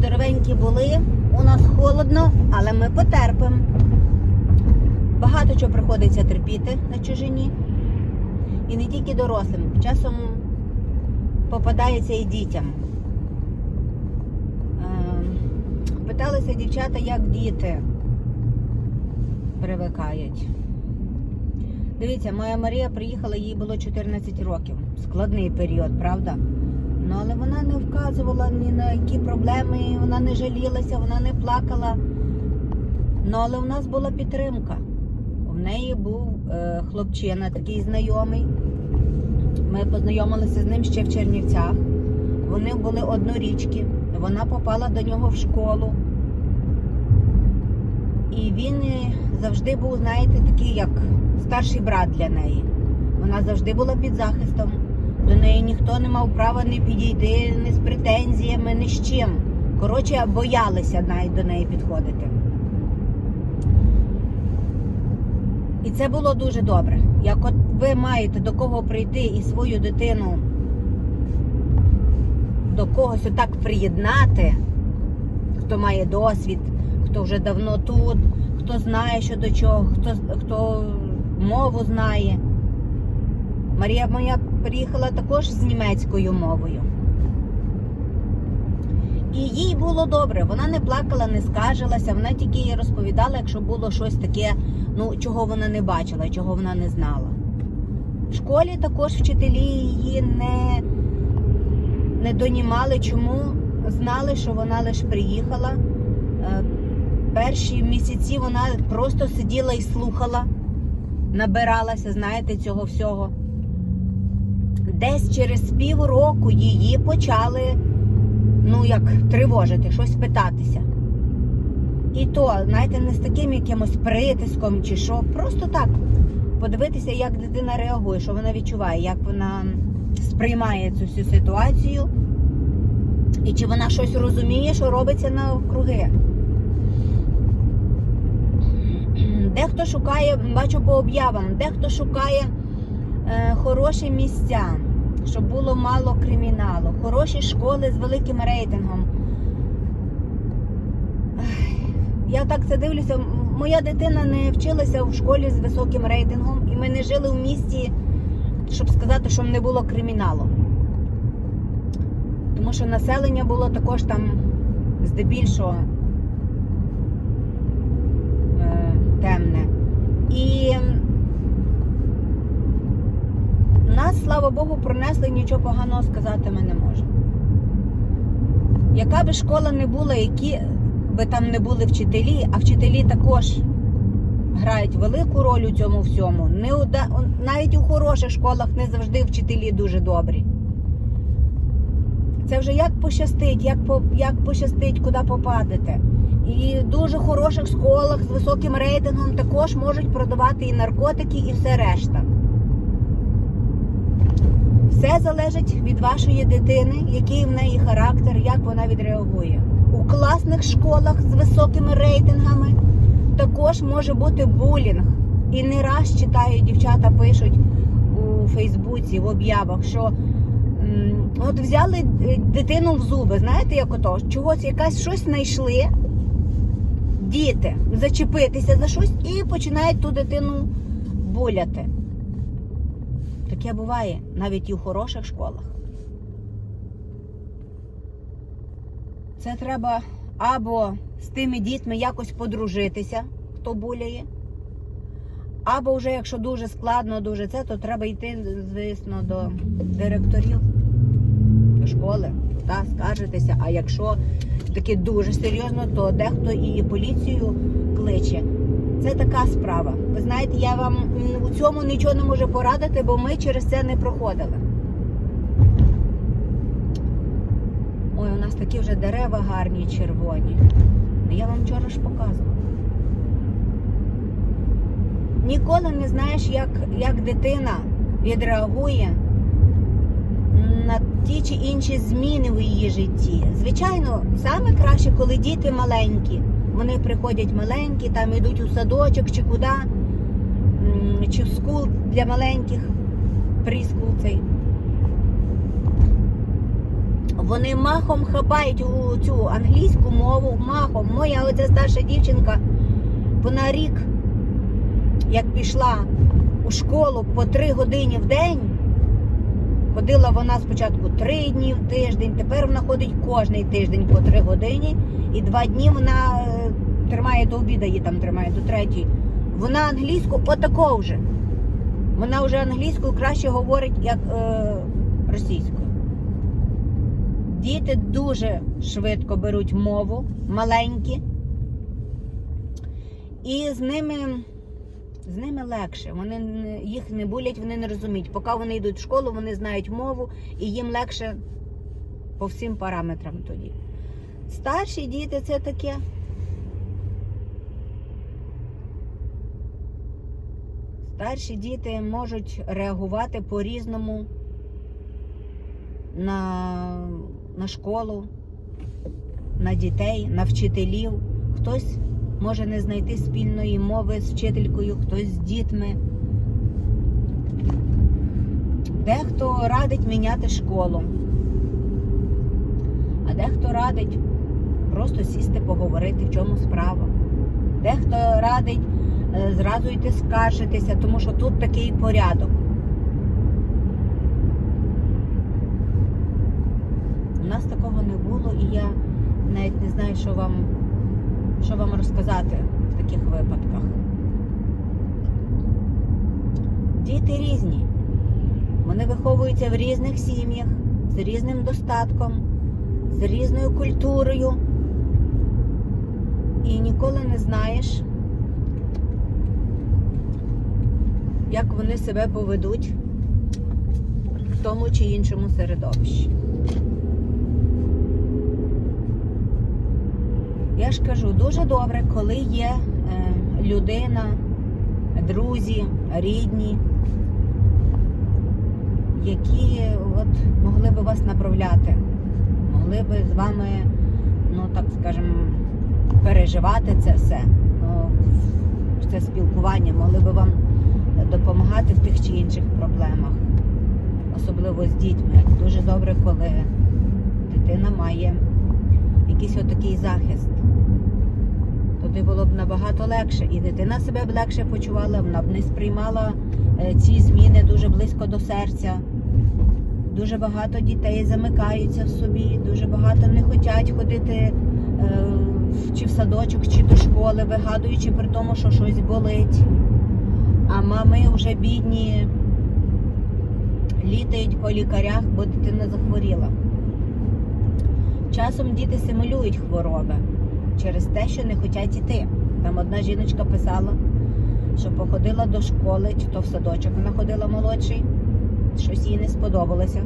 здоровенькі були. У нас холодно, але ми потерпимо. Багато чого приходиться терпіти на чужині. І не тільки дорослим. Часом попадається і дітям. Ем, Питалися дівчата, як діти привикають. Дивіться, моя Марія приїхала, їй було 14 років. Складний період, правда? Ну, але вона не вказувала ні на які проблеми, вона не жалілася, вона не плакала. Ну, але в нас була підтримка. У неї був е, хлопчина, такий знайомий. Ми познайомилися з ним ще в Чернівцях. Вони були однорічки. Вона попала до нього в школу. І він е, завжди був, знаєте, такий, як старший брат для неї. Вона завжди була під захистом. До неї ніхто не мав права не підійти ні з претензіями, ні з чим. Коротше, боялися навіть до неї підходити. І це було дуже добре. Як от ви маєте до кого прийти і свою дитину до когось отак приєднати, хто має досвід, хто вже давно тут, хто знає, що до чого, хто, хто мову знає. Марія моя приїхала також з німецькою мовою. І їй було добре, вона не плакала, не скаржилася, вона тільки їй розповідала, якщо було щось таке, ну, чого вона не бачила, чого вона не знала. В школі також вчителі її не, не донімали, чому знали, що вона лише приїхала. Е, Перші місяці вона просто сиділа і слухала, набиралася, знаєте, цього всього. Десь через півроку її почали, ну як тривожити, щось питатися. І то, знаєте, не з таким якимось притиском чи що, просто так подивитися, як дитина реагує, що вона відчуває, як вона сприймає цю всю ситуацію, і чи вона щось розуміє, що робиться навкруги. Дехто шукає, бачу по об'явам, дехто шукає е, хороші місця, щоб було мало криміналу, хороші школи з великим рейтингом. Я так це дивлюся. Моя дитина не вчилася в школі з високим рейтингом, і ми не жили в місті, щоб сказати, що не було криміналу. Тому що населення було також там здебільшого е, темне. І нас, слава Богу, пронесли, нічого поганого сказати ми не можемо. Яка би школа не була, які би там не були вчителі, а вчителі також грають велику роль у цьому всьому. Не уда... Навіть у хороших школах не завжди вчителі дуже добрі. Це вже як пощастить, як, по... як пощастить, куди попадете. І в дуже хороших школах з високим рейтингом також можуть продавати і наркотики, і все решта. Все залежить від вашої дитини, який в неї характер, як вона відреагує. У класних школах з високими рейтингами також може бути булінг. І не раз читаю, дівчата пишуть у Фейсбуці, в об'явах, що от взяли е, дитину в зуби, знаєте, як ото, чогось якась щось знайшли, діти зачепитися за щось і починають ту дитину буляти. Таке буває навіть і в хороших школах. Це треба або з тими дітьми якось подружитися, хто буляє, або вже, якщо дуже складно, дуже це, то треба йти, звісно, до директорів школи та скаржитися. А якщо таке дуже серйозно, то дехто і поліцію кличе. Це така справа. Ви знаєте, я вам у цьому нічого не можу порадити, бо ми через це не проходили. Ой, у нас такі вже дерева гарні, червоні. Я вам вчора ж показувала. Ніколи не знаєш, як, як дитина відреагує на ті чи інші зміни в її житті. Звичайно, саме краще, коли діти маленькі. Вони приходять маленькі, там йдуть у садочок чи куди, чи в скул для маленьких, пріскул цей. Вони махом хапають у цю англійську мову, махом. Моя оця старша дівчинка, вона рік, як пішла у школу по три години в день. Ходила вона спочатку три дні в тиждень, тепер вона ходить кожний тиждень по три години. І два дні вона тримає до обіду, її там тримає до третьої. Вона англійську отако вже. Вона вже англійською краще говорить, як е, російською. Діти дуже швидко беруть мову, маленькі. І з ними, з ними легше. Вони їх не булять, вони не розуміють. Поки вони йдуть в школу, вони знають мову і їм легше по всім параметрам тоді. Старші діти це таке. Старші діти можуть реагувати по-різному на, на школу, на дітей, на вчителів. Хтось може не знайти спільної мови з вчителькою, хтось з дітьми. Дехто радить міняти школу, а дехто радить просто сісти, поговорити, в чому справа. Дехто радить зразу йти скаржитися, тому що тут такий порядок. У нас такого не було, і я навіть не знаю, що вам, що вам розказати в таких випадках. Діти різні. Вони виховуються в різних сім'ях, з різним достатком, з різною культурою. І ніколи не знаєш, як вони себе поведуть в тому чи іншому середовищі. Я ж кажу, дуже добре, коли є е, людина, друзі, рідні, які от могли би вас направляти, могли би з вами, ну так скажемо, переживати це все, ну, це спілкування, могли би вам допомагати в тих чи інших проблемах, особливо з дітьми. Дуже добре, коли дитина має якийсь отакий захист. Тоді було б набагато легше. І дитина себе б легше почувала, вона б не сприймала е, ці зміни дуже близько до серця. Дуже багато дітей замикаються в собі, дуже багато не хочуть ходити е, чи в садочок, чи до школи, вигадуючи при тому, що щось болить. А мами вже бідні літають по лікарях, бо дитина захворіла. Часом діти симулюють хвороби через те, що не хочуть іти. Там одна жіночка писала, що походила до школи, чи то в садочок вона ходила молодший, щось їй не сподобалося.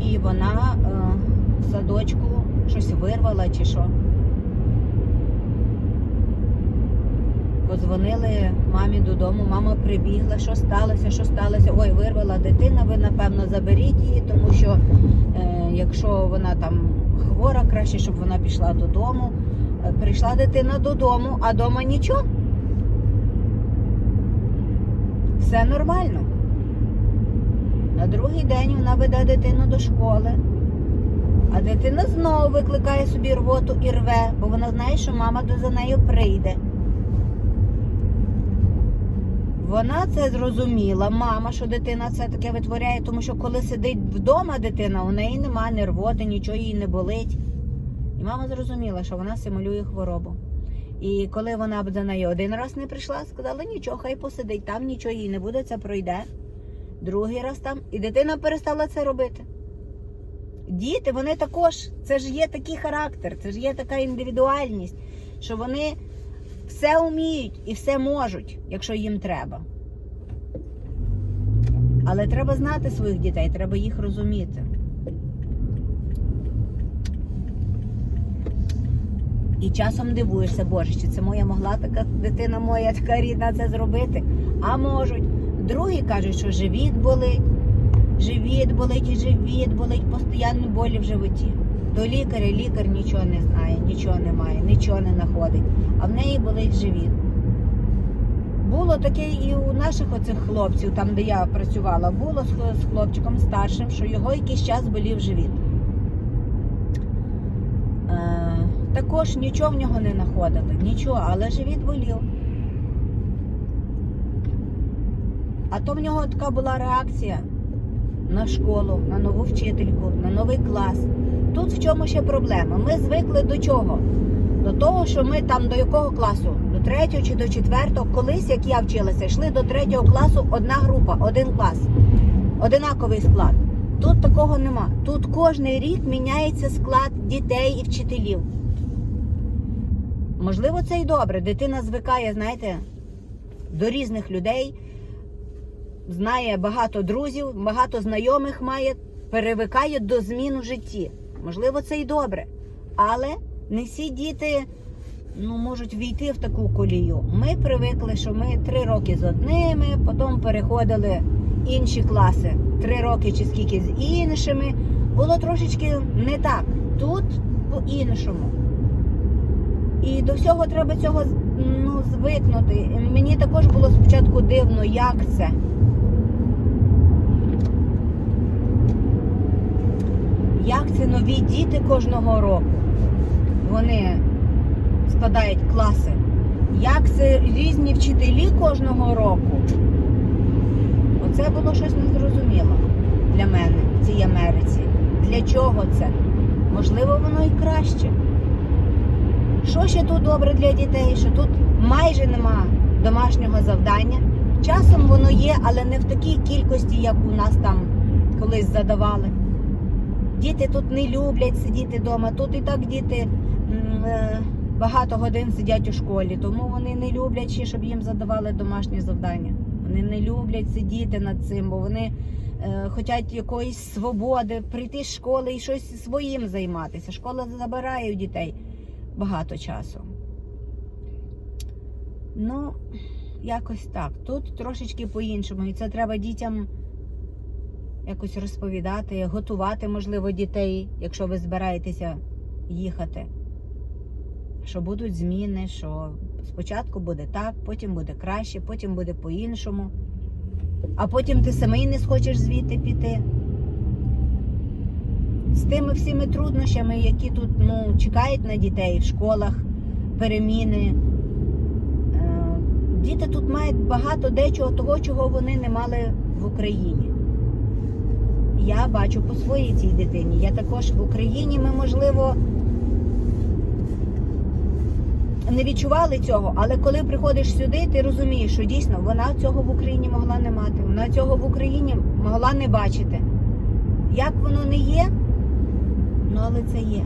І вона е, в садочку щось вирвала чи що. Подзвонили мамі додому, мама прибігла, що сталося, що сталося. Ой, вирвала дитина, ви напевно заберіть її, тому що е, якщо вона там хвора, краще, щоб вона пішла додому. Е, Прийшла дитина додому, а вдома нічого. Все нормально. На другий день вона веде дитину до школи, а дитина знову викликає собі рвоту і рве, бо вона знає, що мама до- за нею прийде. Вона це зрозуміла, мама, що дитина це таке витворяє, тому що коли сидить вдома дитина, у неї нема ні рвоти, нічого їй не болить. І мама зрозуміла, що вона симулює хворобу. І коли вона б за нею один раз не прийшла, сказала, нічого, хай посидить, там нічого їй не буде, це пройде. Другий раз там. І дитина перестала це робити. Діти, вони також, це ж є такий характер, це ж є така індивідуальність, що вони все вміють і все можуть, якщо їм треба. Але треба знати своїх дітей, треба їх розуміти. І часом дивуєшся, боже, чи це моя могла така дитина моя, така рідна це зробити? А можуть. Другі кажуть, що живіт болить, живіт болить і живіт болить, постійні болі в животі. До лікаря лікар нічого не знає, нічого немає, нічого не знаходить, а в неї болить живіт. Було таке і у наших оцих хлопців, там де я працювала, було з хлопчиком старшим, що його якийсь час болів живіт. Е, також нічого в нього не знаходили, нічого, але живіт болів. А то в нього така була реакція на школу, на нову вчительку, на новий клас. Тут в чому ще проблема? Ми звикли до чого? До того, що ми там до якого класу? До третього чи до четвертого. Колись, як я вчилася, йшли до третього класу одна група, один клас, одинаковий склад. Тут такого нема. Тут кожний рік міняється склад дітей і вчителів. Можливо, це і добре. Дитина звикає, знаєте, до різних людей, знає багато друзів, багато знайомих має, перевикає до змін у житті. Можливо, це і добре. Але не всі діти ну, можуть війти в таку колію. Ми привикли, що ми три роки з одними, потім переходили інші класи, три роки чи скільки з іншими. Було трошечки не так. Тут по-іншому. І до всього треба цього ну, звикнути. Мені також було спочатку дивно, як це. Як це нові діти кожного року? Вони складають класи. Як це різні вчителі кожного року? Оце було щось незрозуміло для мене в цій Америці. Для чого це? Можливо, воно і краще. Що ще тут добре для дітей? Що тут майже нема домашнього завдання. Часом воно є, але не в такій кількості, як у нас там колись задавали. Діти тут не люблять сидіти вдома. Тут і так діти е, багато годин сидять у школі, тому вони не люблять щоб їм задавали домашні завдання. Вони не люблять сидіти над цим, бо вони е, хочуть якоїсь свободи, прийти з школи і щось своїм займатися. Школа забирає у дітей багато часу. Ну, якось так. Тут трошечки по-іншому. І це треба дітям якось розповідати, готувати, можливо, дітей, якщо ви збираєтеся їхати. Що будуть зміни, що спочатку буде так, потім буде краще, потім буде по-іншому. А потім ти самий не схочеш звідти піти. З тими всіми труднощами, які тут ну, чекають на дітей в школах, переміни. Е, Діти тут мають багато дечого того, чого вони не мали в Україні. Я бачу по своїй цій дитині. Я також в Україні ми, можливо, не відчували цього, але коли приходиш сюди, ти розумієш, що дійсно вона цього в Україні могла не мати. Вона цього в Україні могла не бачити. Як воно не є, ну але це є.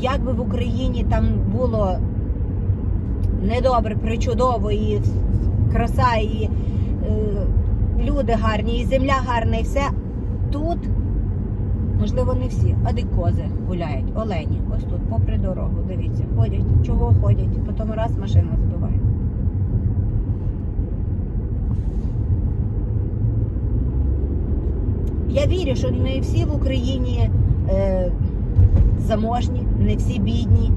Як би в Україні там було недобре, причудово, і краса, і е, люди гарні, і земля гарна, і все. Тут, можливо, не всі, а де кози гуляють, олені. Ось тут, попри дорогу, дивіться, ходять. Чого ходять? Потім раз машина збиває. Я вірю, що не всі в Україні е, заможні, не всі бідні.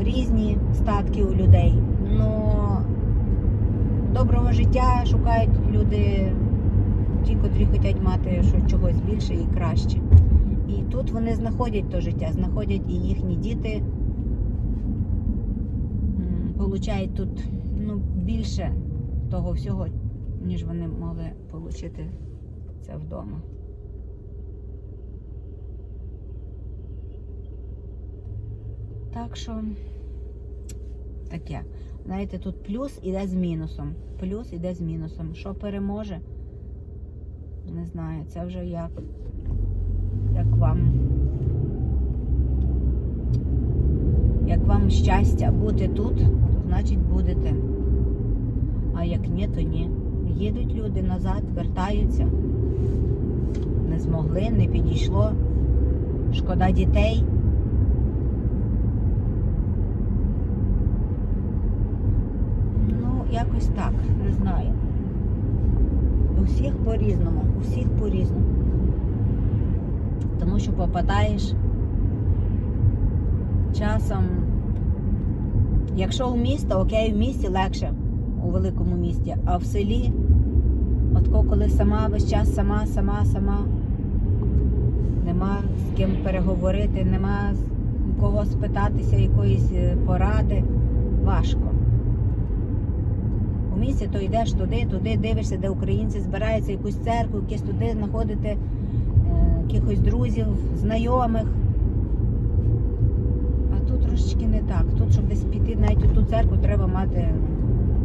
Різні статки у людей. Но доброго життя шукають люди, ті, котрі хочуть мати щось чогось більше і краще. І тут вони знаходять то життя, знаходять і їхні діти получають тут ну, більше того всього, ніж вони могли отримати це вдома. Так що таке. Знаєте, тут плюс іде з мінусом. Плюс іде з мінусом. Що переможе? Не знаю, це вже як, як вам. Як вам щастя бути тут, то значить будете. А як ні, то ні. Їдуть люди назад, вертаються. Не змогли, не підійшло. Шкода дітей. Ну, якось так, не знаю. У всіх по-різному, у всіх по-різному. Тому що попадаєш часом Якщо у місто, окей, в місті легше у великому місті, а в селі, от коли сама весь час сама, сама, сама, нема з ким переговорити, нема кого спитатися якоїсь е, поради, важко. У місті то йдеш туди, туди дивишся, де українці збираються, якусь церкву, якісь туди знаходити е, якихось друзів, знайомих. А тут трошечки не так. Тут, щоб десь піти навіть у ту церкву, треба мати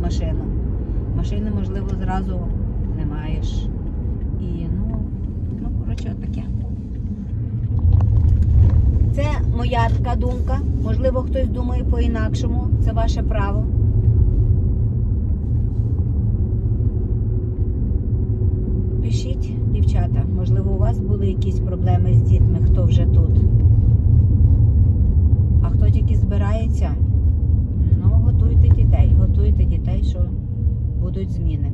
машину. Машини, можливо, зразу не маєш. І ну, ну коротше, таке. Це моя така думка. Можливо, хтось думає по-інакшому. Це ваше право. Пишіть, дівчата, можливо, у вас були якісь проблеми з дітьми, хто вже тут. А хто тільки збирається, ну готуйте дітей, готуйте дітей, що будуть зміни.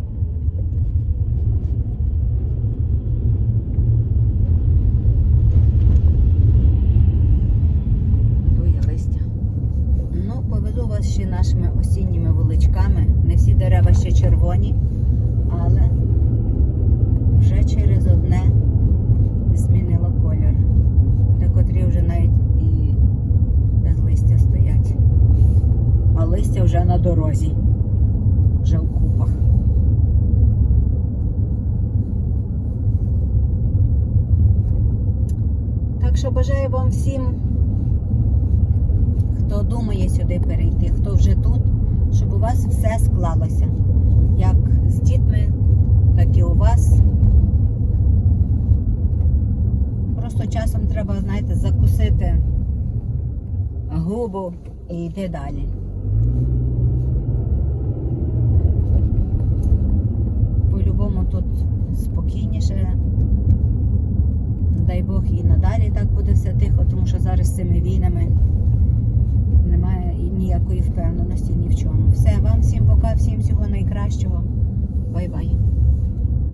Ну, поведу вас ще нашими осінніми вуличками. Не всі дерева ще червоні, але вже через одне змінило колір. Декотрі вже навіть і без листя стоять. А листя вже на дорозі, вже в купах. Так що бажаю вам всім, хто думає сюди перейти, хто вже тут, щоб у вас все склалося. Як з дітьми, так і у вас. Просто часом треба, знаєте, закусити губу і йти далі. По-любому тут спокійніше. Дай Бог і надалі так буде все тихо, тому що зараз з цими війнами немає ніякої впевненості ні в чому. Все, вам всім пока, всім всього найкращого. Бай-бай.